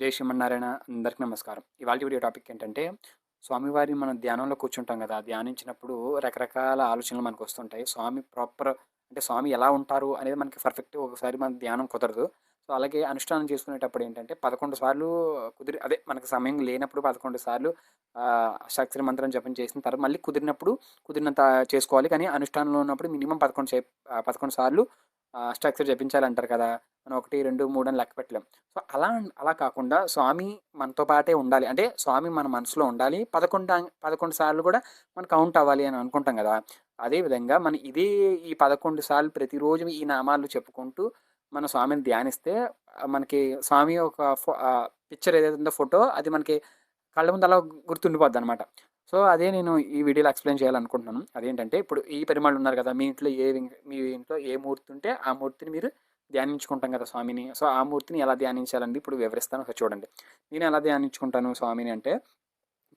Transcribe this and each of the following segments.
జై శ్రీమన్నారాయణ అందరికీ నమస్కారం. ఇవాళ వీడియో టాపిక్ ఏంటంటే స్వామివారి మనం ధ్యానంలో కూర్చుంటాం కదా ధ్యానించినప్పుడు రకరకాల ఆలోచనలు మనకు వస్తుంటాయి. స్వామి ప్రాపర్ అంటే స్వామి ఎలా ఉంటారు అనేది మనకి పర్ఫెక్ట్ ఒకసారి మన ధ్యానం కుదరదు. సో అలాగే అనుష్ఠానం చేసుకునేటప్పుడు ఏంటంటే పదకొండు సార్లు కుదిరి అదే మనకు సమయం లేనప్పుడు పదకొండు సార్లు అష్టాక్షరి మంత్రం జపం చేసిన తర్వాత మళ్ళీ కుదిరినప్పుడు కుదిరినంత చేసుకోవాలి. కానీ అనుష్ఠానంలో ఉన్నప్పుడు మినిమం పదకొండు సే పదకొండు సార్లు అష్టాక్షరి జపించాలంటారు కదా. మనం ఒకటి రెండు మూడు అని లెక్క పెట్టలేం. సో అలా అలా కాకుండా స్వామి మనతో పాటే ఉండాలి. అంటే స్వామి మన మనసులో ఉండాలి. పదకొండు పదకొండు సార్లు కూడా మనం కౌంట్ అవ్వాలి అని అనుకుంటాం కదా! అదేవిధంగా మన ఇదే ఈ పదకొండు సార్లు ప్రతిరోజు ఈ నామాలు చెప్పుకుంటూ మన స్వామిని ధ్యానిస్తే మనకి స్వామి ఒక పిక్చర్ ఏదైతే ఉందో ఫోటో అది మనకి కళ్ళ ముందు అలా గుర్తుండిపోద్ది అనమాట సో అదే నేను ఈ వీడియోలో ఎక్స్ప్లెయిన్ చేయాలనుకుంటున్నాను. అదేంటంటే ఇప్పుడు ఈ పరిమాణాలు ఉన్నారు కదా! మీ ఇంట్లో ఏ మీ ఇంట్లో ఏ మూర్తి ఉంటే ఆ మూర్తిని మీరు ధ్యానించుకుంటాం కదా స్వామిని. సో ఆ మూర్తిని ఎలా ధ్యానించాలండి? ఇప్పుడు వివరిస్తాను. ఒకసారి చూడండి. నేను ఎలా ధ్యానించుకుంటాను స్వామిని అంటే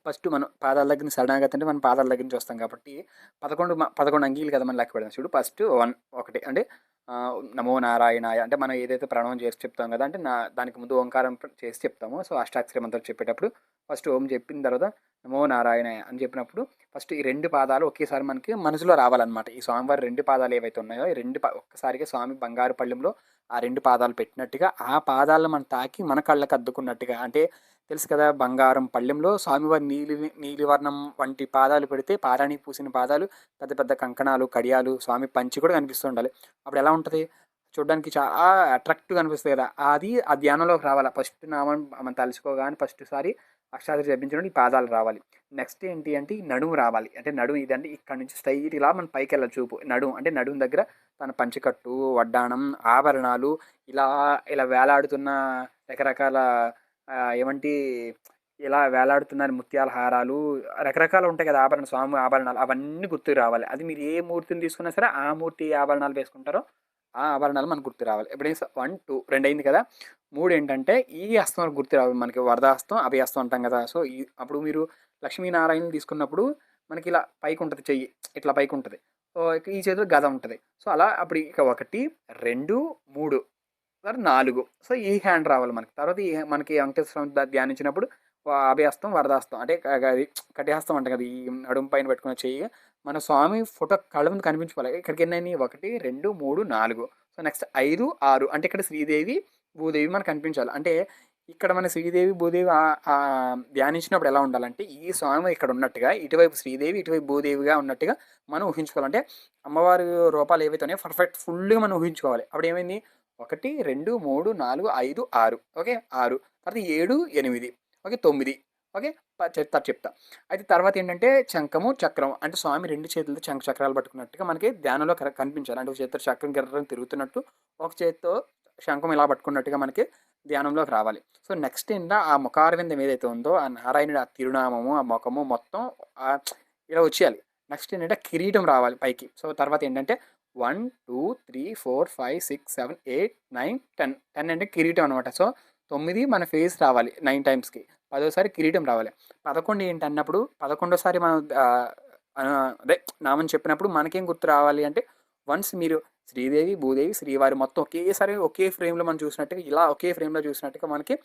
ఫస్ట్ మనం పాదాల దగ్గర శరణాగతి అంటే మనం పాదాల దగ్గర నుంచి వస్తాం కాబట్టి పదకొండు పదకొండు అంగీలు కదా మనం లెక్క పెడదాం. చూడు ఫస్ట్ వన్ ఒకటి అంటే నమో నారాయణాయ అంటే మనం ఏదైతే ప్రణవం చేసి చెప్తాం కదా అంటే నా దానికి ముందు ఓంకారం చేసి చెప్తాము. సో అష్టాక్షరి మంత్రం చెప్పేటప్పుడు ఫస్ట్ ఓం చెప్పిన తర్వాత నమో నారాయణాయ అని చెప్పినప్పుడు ఫస్ట్ ఈ రెండు పాదాలు ఒకేసారి మనకి మనసులో రావాలన్నమాట. ఈ స్వామివారి రెండు పాదాలు ఏవైతే ఉన్నాయో ఈ రెండు ఒక్కసారిగా స్వామి బంగారు పళ్ళెంలో ఆ రెండు పాదాలు పెట్టినట్టుగా ఆ పాదాలను మనం తాకి మన కళ్ళకు అద్దుకున్నట్టుగా. అంటే తెలుసు కదా బంగారం పళ్ళెంలో స్వామివారి నీలి నీలివర్ణం వంటి పాదాలు పెడితే పారాణి పూసిన పాదాలు పెద్ద పెద్ద కంకణాలు కడియాలు స్వామి పంచి కూడా కనిపిస్తూ ఉండాలి. అప్పుడు ఎలా ఉంటుంది? చూడడానికి చాలా అట్రాక్టివ్ అనిపిస్తుంది కదా. అది ఆ ధ్యానంలోకి రావాలి. ఫస్ట్ నామం మనం తలుసుకోగానే ఫస్ట్ సారి అక్షాదరి జపించడం ఈ పాదాలు రావాలి. నెక్స్ట్ ఏంటి అంటే ఈ నడుము రావాలి. అంటే నడుము ఇదంటే ఇక్కడ నుంచి స్ట్రైట్ ఇలా మనం పైకి వెళ్ళాలి చూపు. నడుము అంటే నడుము దగ్గర తన పంచకట్టు వడ్డాణం ఆభరణాలు ఇలా ఇలా వేలాడుతున్న రకరకాల ఏమంటి ఇలా వేలాడుతున్నారు ముత్యాల హారాలు రకరకాలు ఉంటాయి కదా ఆభరణ స్వామి ఆభరణాలు అవన్నీ గుర్తుకు రావాలి. అది మీరు ఏ మూర్తిని తీసుకున్నా సరే ఆ మూర్తి ఆభరణాలు వేసుకుంటారో ఆ ఆభరణాలు మనకు గుర్తు రావాలి. ఎప్పుడైనా వన్ టూ రెండు అయింది కదా? మూడు ఏంటంటే ఈ హస్తం గుర్తు రావాలి మనకి వరదాస్తం అభయహస్తం అంటాం కదా? సో ఈ అప్పుడు మీరు లక్ష్మీనారాయణ తీసుకున్నప్పుడు మనకి ఇలా పైకి ఉంటుంది చెయ్యి ఇట్లా పైకి ఉంటుంది సో ఈ చేతిలో గద ఉంటుంది. సో అలా అప్పుడు ఇక ఒకటి రెండు మూడు తర్వాత నాలుగు. సో ఈ హ్యాండ్ రావాలి మనకి. తర్వాత ఈ మనకి వెంకటేశ్వర ధ్యానించినప్పుడు అభయహస్తం వరదాస్తం అంటే అది కటిహస్తం అంట కదా ఈ నడుము పైన పెట్టుకున్న చెయ్యి. మన స్వామి ఫోటో కళ్ళ ముందు కనిపించుకోవాలి. ఇక్కడికి ఎన్ని ఒకటి రెండు మూడు నాలుగు. సో నెక్స్ట్ ఐదు ఆరు. అంటే ఇక్కడ శ్రీదేవి భూదేవి మనకు కనిపించాలి. అంటే ఇక్కడ మన శ్రీదేవి భూదేవి ధ్యానించినప్పుడు ఎలా ఉండాలంటే ఈ స్వామి ఇక్కడ ఉన్నట్టుగా ఇటువైపు శ్రీదేవి ఇటువైపు భూదేవిగా ఉన్నట్టుగా మనం ఊహించుకోవాలంటే అమ్మవారి రూపాలు ఏవైతే ఉన్నాయో పర్ఫెక్ట్ ఫుల్గా మనం ఊహించుకోవాలి. అప్పుడు ఏమైంది? ఒకటి రెండు మూడు నాలుగు ఐదు ఆరు. ఓకే? ఆరు. తర్వాత ఏడు ఎనిమిది. ఓకే తొమ్మిది. ఓకే చెప్తా చెప్తా. అయితే తర్వాత ఏంటంటే చంకము చక్రం అంటే స్వామి రెండు చేతులతో చంక చక్రాలు పట్టుకున్నట్టుగా మనకి ధ్యానంలో కనిపించాలి. అంటే ఒక చేతితో చక్రం గిర్రం తిరుగుతున్నట్టు ఒక చేతితో శంఖం ఇలా పట్టుకున్నట్టుగా మనకి ధ్యానంలోకి రావాలి. సో నెక్స్ట్ ఏంటంటే ఆ ముఖారవిందం ఏదైతే ఉందో ఆ నారాయణుడు ఆ తిరునామము ఆ ముఖము మొత్తం ఇలా వచ్చేయాలి. నెక్స్ట్ ఏంటంటే కిరీటం రావాలి పైకి. సో తర్వాత ఏంటంటే one two three four five six seven eight nine ten. Ten అంటే కిరీటం అనమాట సో తొమ్మిది మన ఫేస్ రావాలి నైన్ టైమ్స్కి. పదోసారి కిరీటం రావాలి. పదకొండు ఏంటి అన్నప్పుడు పదకొండోసారి మనం అదే నామని చెప్పినప్పుడు మనకేం గుర్తు రావాలి అంటే వన్స్ మీరు శ్రీదేవి భూదేవి శ్రీవారి మొత్తం ఒకేసారి ఒకే ఫ్రేమ్లో మనం చూసినట్టుగా ఇలా ఒకే ఫ్రేమ్లో చూసినట్టుగా మనకి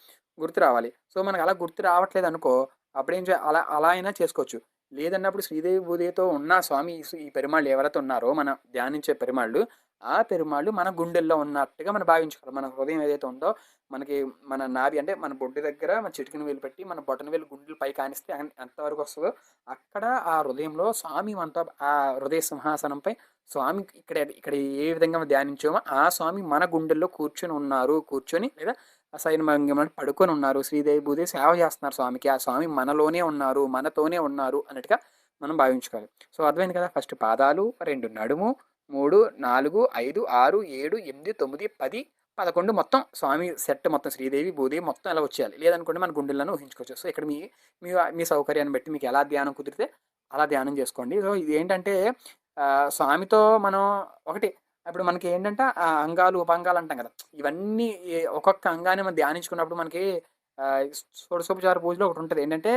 గుర్తు రావాలి. సో మనకు అలా గుర్తు రావట్లేదు అనుకో అప్పుడేం చే అలా అలా అయినా చేసుకోవచ్చు. లేదన్నప్పుడు శ్రీదేవి భూదేవితో ఉన్న స్వామి ఈ పెరుమాళ్ళు ఎవరైతే ఉన్నారో మన ధ్యానించే పెరుమాళ్ళు ఆ పెరుమాళ్ళు మన గుండెల్లో ఉన్నట్టుగా మనం భావించుకోవాలి. మన హృదయం ఏదైతే ఉందో మనకి మన నాభి అంటే మన బొడ్డు దగ్గర మన చిటికిన వేలు పెట్టి మన బొట్టన వేలు గుండెలు పై కానిస్తే ఎంతవరకు వస్తుందో అక్కడ ఆ హృదయంలో స్వామి మనతో ఆ హృదయ సింహాసనంపై స్వామి ఇక్కడ ఇక్కడ ఏ విధంగా ధ్యానించామో ఆ స్వామి మన గుండెల్లో కూర్చొని ఉన్నారు. కూర్చొని లేదా అసైన పడుకొని ఉన్నారు. శ్రీదేవి భూదేవి సేవ చేస్తున్నారు స్వామికి. ఆ స్వామి మనలోనే ఉన్నారు మనతోనే ఉన్నారు అన్నట్టుగా మనం భావించుకోవాలి. సో అర్థమైంది కదా? ఫస్ట్ పాదాలు రెండు నడుము మూడు నాలుగు ఐదు ఆరు ఏడు ఎనిమిది తొమ్మిది పది పదకొండు మొత్తం స్వామి సెట్ మొత్తం శ్రీదేవి భూదేవి మొత్తం ఎలా వచ్చేయాలి? లేదనుకుంటే మన గుండెలను ఊహించుకోవచ్చు. సో ఇక్కడ మీ మీ మీ సౌకర్యాన్ని బట్టి మీకు ఎలా ధ్యానం కుదిరితే అలా ధ్యానం చేసుకోండి. సో ఇది ఏంటంటే స్వామితో మనం ఒకటి ఇప్పుడు మనకి ఏంటంటే ఆ అంగాలు ఉపాంగాలు అంటాం కదా. ఇవన్నీ ఒక్కొక్క అంగాన్ని మనం ధ్యానించుకున్నప్పుడు మనకి షోడశోపచార పూజలో ఒకటి ఉంటుంది. ఏంటంటే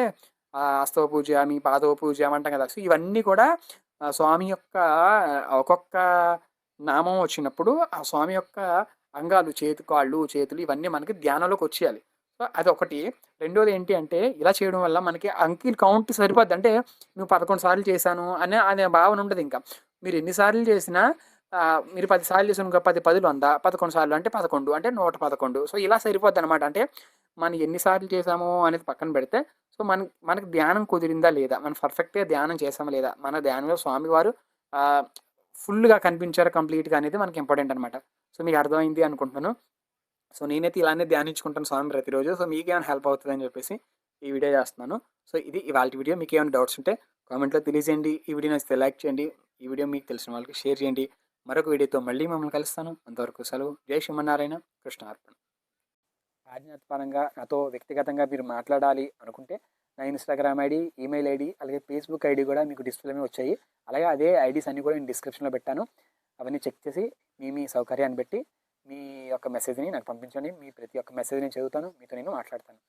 అస్తవ పూజ మీ పాదవ పూజ అంటాం కదా. సో ఇవన్నీ కూడా స్వామి యొక్క ఒక్కొక్క నామం వచ్చినప్పుడు ఆ స్వామి యొక్క అంగాలు చేతి కాళ్ళు చేతులు ఇవన్నీ మనకి ధ్యానంలోకి వచ్చేయాలి. సో అదొకటి. రెండోది ఏంటి అంటే ఇలా చేయడం వల్ల మనకి అంకిల్ కౌంట్ సరిపోద్ది. అంటే నువ్వు 11 సార్లు చేశాను అనే అనే భావన ఉంటుంది ఇంకా. మీరు ఎన్నిసార్లు చేసినా మీరు పది సార్లు చేసారనుకో 10 పదులు 100 11 సార్లు అంటే 11 అంటే 111 సో ఇలా సరిపోద్దనమాట. అంటే మనం ఎన్నిసార్లు చేసామో అనేది పక్కన పెడితే సో మన మనకు ధ్యానం కుదిరిందా లేదా? మనం పర్ఫెక్ట్‌గా ధ్యానం చేసామా లేదా? మన ధ్యానంలో స్వామివారు ఫుల్‌గా కనిపించారు కంప్లీట్‌గా అనేది మనకి ఇంపార్టెంట్ అనమాట. సో మీకు అర్థమైంది అనుకుంటున్నాను. సో నేనైతే ఇలానే ధ్యానించుకుంటాను స్వామి ప్రతిరోజు. సో మీకేమైనా హెల్ప్ అవుతుందని చెప్పేసి ఈ వీడియో చేస్తున్నాను. సో ఇది ఇవాళ వీడియో. మీకేమైనా డౌట్స్ ఉంటే కామెంట్‌లో తెలియజేయండి. ఈ వీడియో నచ్చితే లైక్ చేయండి. ఈ వీడియో మీకు తెలిసిన వాళ్ళకి షేర్ చేయండి. మరొక వీడియోతో మళ్ళీ మిమ్మల్ని కలుస్తాను. అంతవరకు సెలవు. జై శ్రీమన్నారాయణ. కృష్ణార్పణ. ఆధ్యాత్మపరంగా నాతో వ్యక్తిగతంగా మీరు మాట్లాడాలి అనుకుంటే నా ఇన్‌స్టాగ్రామ్ ఐడి ఈమెయిల్ ఐడి అలాగే ఫేస్‌బుక్ ఐడి కూడా మీకు డిస్ప్లేమే వచ్చాయి. అలాగే అదే ఐడీస్ అన్నీ కూడా నేను డిస్క్రిప్షన్‌లో పెట్టాను. అవన్నీ చెక్ చేసి మీ మీ సౌకర్యాన్ని బట్టి మీ యొక్క మెసేజ్‌ని నాకు పంపించండి. మీ ప్రతి ఒక్క మెసేజ్ నేను చదువుతాను. మీతో నేను మాట్లాడతాను.